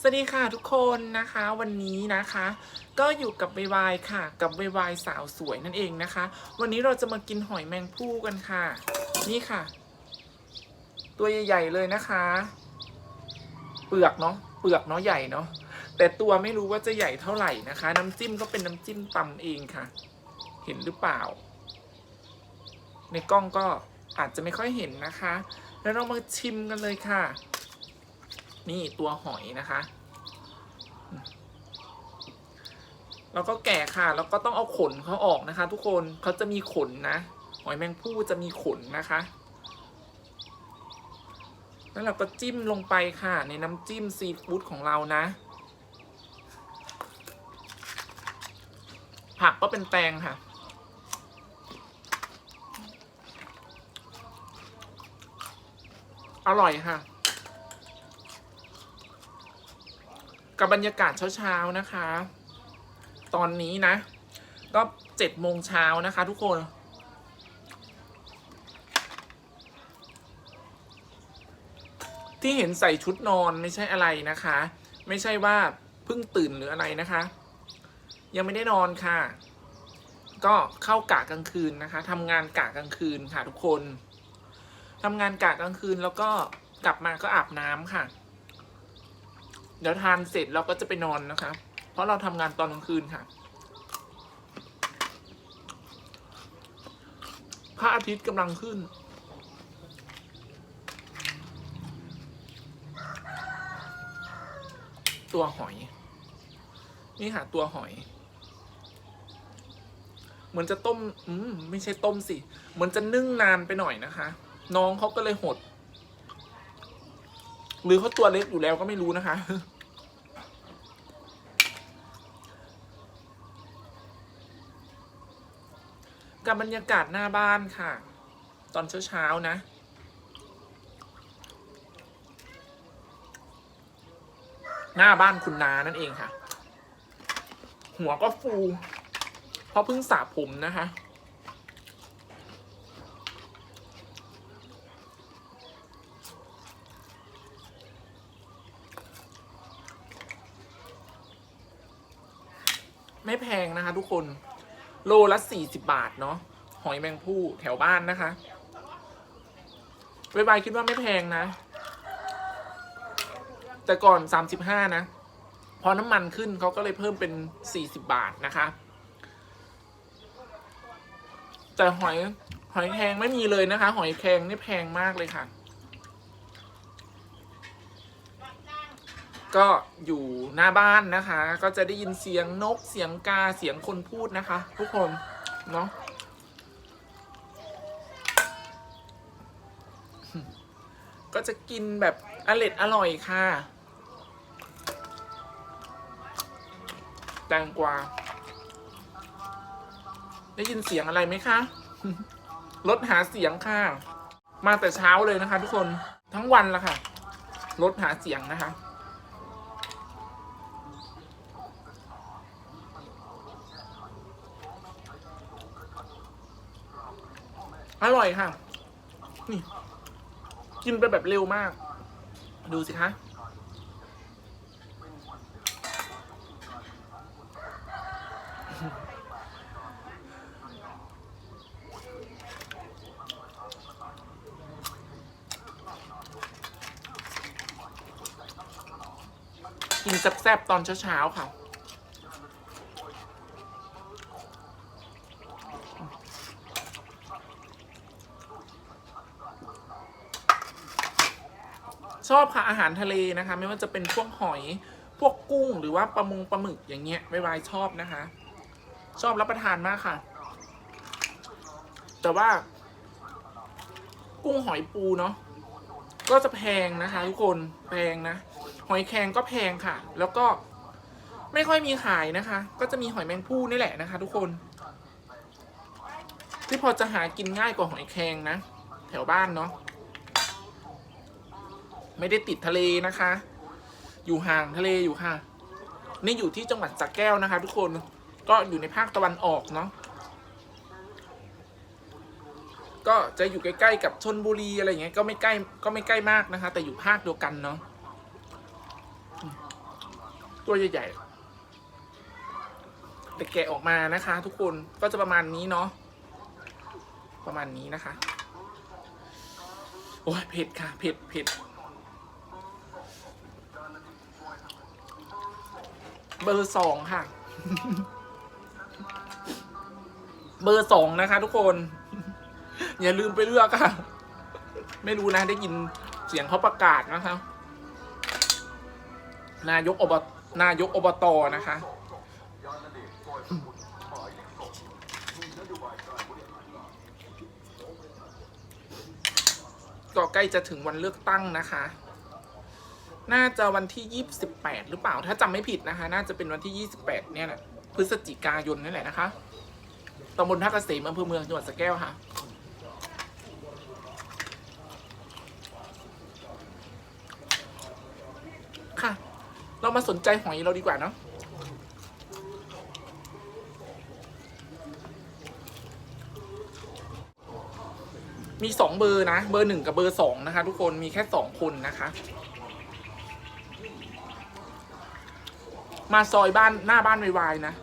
สวัสดีค่ะทุกคนนะคะวันนี้นะคะ ก็อยู่กับวายค่ะ กับวายสาวสวยนั่นเองนะคะ วันนี้เราจะมากินหอยแมงภู่กันค่ะ นี่ค่ะ ตัวใหญ่ๆเลยนะคะ เปลือกเนาะเปลือกเนาะใหญ่เนาะแต่ตัวไม่รู้ว่าจะใหญ่เท่าไหร่นะคะ น้ำจิ้มก็เป็นน้ำจิ้มตำเองค่ะ เห็นหรือเปล่า ในกล้องก็อาจจะไม่ค่อยเห็นนะคะ แล้วเรามาชิมกันเลยค่ะ นี่ตัวหอยนะคะ แล้วก็แกะค่ะ แล้วก็ต้องเอาขนเขาออกนะคะ ทุกคนเขาจะมีขนนะ หอยแมงภู่จะมีขนนะคะ แล้วเราก็จิ้มลงไปค่ะ ในน้ำจิ้มซีฟู้ดของเรานะ ผักก็เป็นแตงค่ะอร่อยค่ะ กับบรรยากาศเช้าๆนะคะ ตอนนี้นะ ก็เจ็ดโมงเช้านะคะทุกคนที่เห็นใส่ชุดนอนไม่ใช่อะไรนะคะ ไม่ใช่ว่าเพิ่งตื่นหรืออะไรนะคะ ยังไม่ได้นอนค่ะ ก็เข้ากะกลางคืนนะคะทำงานกะกลางคืนค่ะทุกคนทำงานกะกลางคืนแล้วก็กลับมาก็อาบน้ำค่ะ เดี๋ยวทานเสร็จเราก็จะไปนอนนะคะ เพราะเราทำงานตอนกลางคืนค่ะ พระอาทิตย์กำลังขึ้น ตัวหอย นี่ค่ะ ตัวหอย เหมือนจะต้ม อืม ไม่ใช่ต้มสิ เหมือนจะนึ่งนานไปหน่อยนะคะ น้องเขาก็เลยหด หรือเขาตัวเล็กอยู่แล้วก็ไม่รู้นะคะ กับบรรยากาศหน้าบ้านค่ะ ตอนเช้าๆนะหน้าบ้านคุณนานั่นเองค่ะ หัวก็ฟู เพราะเพิ่งสระผมนะคะ ไม่แพงนะคะ ทุกคน โลละสี่สิบบาทเนาะหอยแมงภู่แถวบ้านนะคะบายคิดว่าไม่แพงนะ แต่ก่อนสามสิบห้านะ พอน้ำมันขึ้นเขาก็เลยเพิ่มเป็นสี่สิบบาทนะคะ แต่หอยหอยแครงไม่มีเลยนะคะ หอยแครงนี่แพงมากเลยค่ะ ก็อยู่หน้าบ้านนะคะ ก็จะได้ยินเสียงนกเสียงกาเสียงคนพูดนะคะ ทุกคนเนาะก็จะกินแบบอร่อยอร่อยค่ะ แตงกวา ได้ยินเสียงอะไรไหมคะรถหาเสียงค่ะ มาแต่เช้าเลยนะคะ ทุกคนทั้งวันละค่ะรถหาเสียงนะคะ อร่อยค่ะ นี่กินไปแบบเร็วมาก ดูสิคะกินแซ่บๆตอนเช้าๆค่ะ ชอบค่ะอาหารทะเลนะคะ ไม่ว่าจะเป็นพวกหอยพวกกุ้งหรือว่าปลามงปลาหมึกอย่างเงี้ยไวๆชอบนะคะ ชอบรับประทานมากค่ะ แต่ว่ากุ้งหอยปูเนาะก็จะแพงนะคะทุกคนแพงนะ หอยแครงก็แพงค่ะ แล้วก็ไม่ค่อยมีขายนะคะ ก็จะมีหอยแมงภู่นี่แหละนะคะ ทุกคน ที่พอจะหากินง่ายกว่าหอยแครงนะ แถวบ้านเนาะ ไม่ได้ติดทะเลนะคะ อยู่ห่างทะเลอยู่ค่ะ นี่อยู่ที่จังหวัดสระแก้วนะคะ ทุกคนก็อยู่ในภาคตะวันออกเนาะก็จะอยู่ใกล้ๆกับชนบุรีอะไรอย่างเงี้ยก็ไม่ใกล้ก็ไม่ใกล้มากนะคะ แต่อยู่ภาคเดียวกันเนาะตัวใหญ่ๆแต่แกะออกมานะคะ ทุกคนก็จะประมาณนี้เนาะประมาณนี้นะคะ โอ้ยเผ็ดค่ะเผ็ดเผ็ด เบอร์สองค่ะ เบอร์สองนะคะ ทุกคน อย่าลืมไปเลือกค่ะ ไม่รู้นะได้ยินเสียงเขาประกาศนะคะ นายกอบนายกอบตนะคะก็ใกล้จะถึงวันเลือกตั้งนะคะ น่าจะวันที่ 28 หรือเปล่า ถ้าจำไม่ผิดนะคะ น่าจะเป็นวันที่ 28 เนี่ยแหละพฤศจิกายนนี่แหละนะคะตำบลท่าเกษมอำเภอเมืองจังหวัดสระแก้วค่ะ ค่ะ เรามาสนใจหอยเราดีกว่าเนาะมีสองเบอร์นะ เบอร์หนึ่งกับเบอร์สองนะคะ ทุกคนมีแค่สองคนนะคะ มาซอยบ้านหน้าบ้านวายๆนะ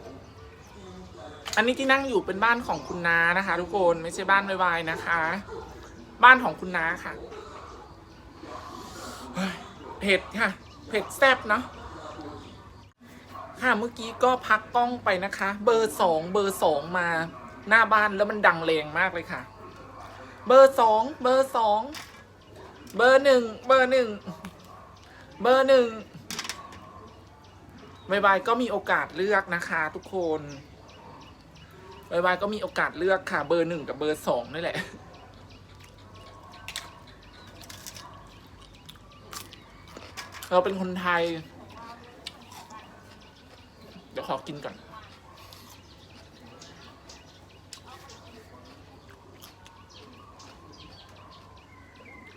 อันนี้ที่นั่งอยู่เป็นบ้านของคุณน้านะคะ ทุกคนไม่ใช่บ้านวายๆนะคะ บ้านของคุณน้าค่ะเฮ้ยเผ็ดค่ะเผ็ดแซ่บเนาะค่ะเมื่อกี้ก็พักกล้องไปนะคะ เบอร์สองเบอร์สองมาหน้าบ้านแล้วมันดังแรงมากเลยค่ะ เบอร์สองเบอร์สองเบอร์หนึ่งเบอร์หนึ่งเบอร์หนึ่ง บายบายก็มีโอกาสเลือกนะคะทุกคนบายบายก็มีโอกาสเลือกค่ะ เบอร์หนึ่งกับเบอร์สองนี่แหละ เราเป็นคนไทย เดี๋ยวขอกินก่อน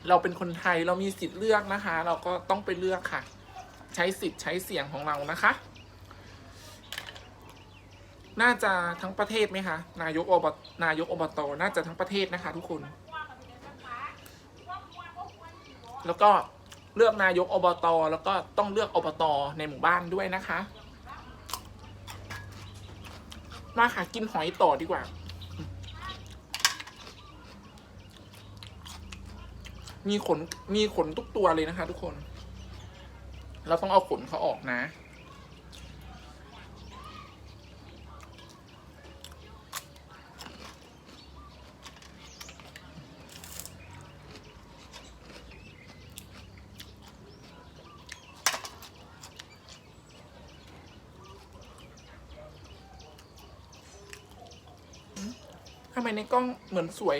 เราเป็นคนไทยเรามีสิทธิ์เลือกนะคะ เราก็ต้องไปเลือกค่ะ ช้สิทธิ์ใช้เสียงของเรานะคะ น่าจะทั้งประเทศไหมคะ นายกอบนายกอบตน่าจะทั้งประเทศนะคะทุกคน แล้วก็เลือกนายกอบตแล้วก็ต้องเลือกอบตในหมู่บ้านด้วยนะคะมาค่ะกินหอยต่อดีกว่า มีขนมีขนทุกตัวเลยนะคะทุกคน เราต้องเอาขนเขาออกนะ ทำไมในกล้องเหมือนสวย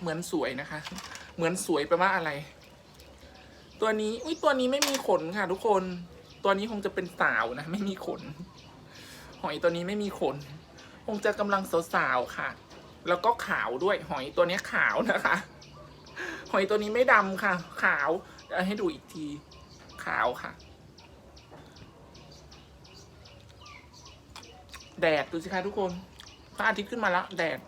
เหมือนสวยนะคะ เหมือนสวยแปลว่าอะไร ตัวนี้ อุ้ยตัวนี้ไม่มีขนค่ะ ทุกคน ตัวนี้คงจะเป็นสาวนะ ไม่มีขน หอยตัวนี้ไม่มีขน คงจะกำลังสาวๆค่ะ แล้วก็ขาวด้วย หอยตัวนี้ขาวนะคะ หอยตัวนี้ไม่ดำค่ะ ขาวเดี๋ยวให้ดูอีกที ขาวค่ะ แดดดูสิคะทุกคนพระอาทิตย์ขึ้นมาแล้วแดด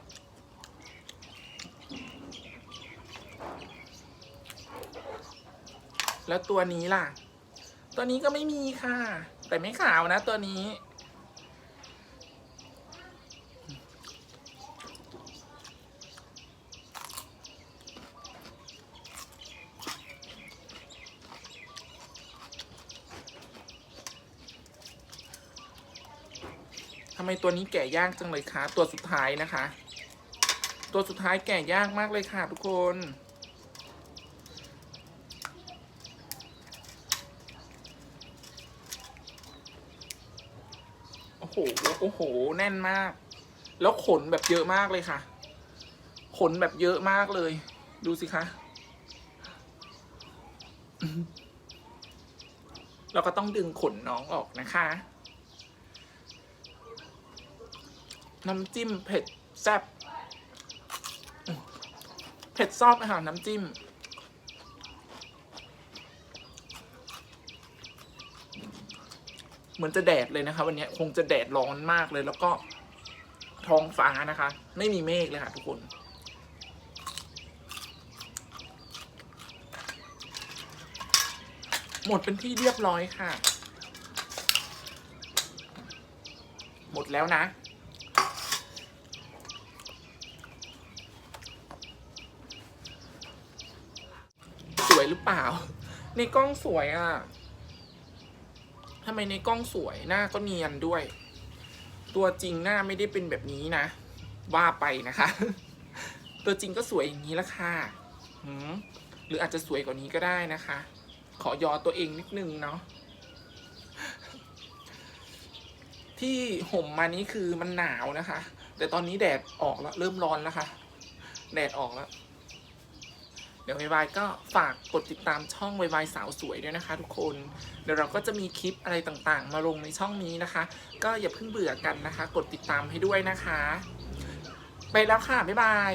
แล้วตัวนี้ล่ะ ตัวนี้ก็ไม่มีค่ะ แต่ไม่ขาวนะตัวนี้ ทำไมตัวนี้แก่ยากจังเลยคะ ตัวสุดท้ายนะคะ ตัวสุดท้ายแก่ยากมากเลยค่ะทุกคน โอ้โหโอ้โห แน่นมาก แล้วขนแบบเยอะมากเลยค่ะ ขนแบบเยอะมากเลย ดูสิคะเราก็ต้องดึงขนน้องออกนะคะ น้ำจิ้มเผ็ดแซ่บ เผ็ดซอบอาหารน้ำจิ้ม เหมือนจะแดดเลยนะคะ วันนี้คงจะแดดร้อนมากเลย แล้วก็ท้องฟ้านะคะ ไม่มีเมฆเลยค่ะทุกคน หมดเป็นที่เรียบร้อยค่ะ หมดแล้วนะสวยหรือเปล่า ในกล้องสวยอะ่ะ ทำไมในกล้องสวยหน้าก็เนียนด้วย ตัวจริงหน้าไม่ได้เป็นแบบนี้นะ ว่าไปนะคะ ตัวจริงก็สวยอย่างนี้ละค่ะหรืออาจจะสวยกว่านี้ก็ได้นะคะ ขอยอตัวเองนิดนึงเนาะที่ห่มมานี้คือมันหนาวนะคะ แต่ตอนนี้แดดออกแล้ว เริ่มร้อนแล้วค่ะ แดดออกแล้ว ดี๋ยววายก็ฝากกดติดตามช่องวายสาวสวยด้วยนะคะ ทุกคน เดี๋ยวเราก็จะมีคลิปอะไรต่างๆ มาลงในช่องนี้นะคะ ก็อย่าเพิ่งเบื่อกันนะคะ กดติดตามให้ด้วยนะคะ ไปแล้วค่ะ บ๊ายบาย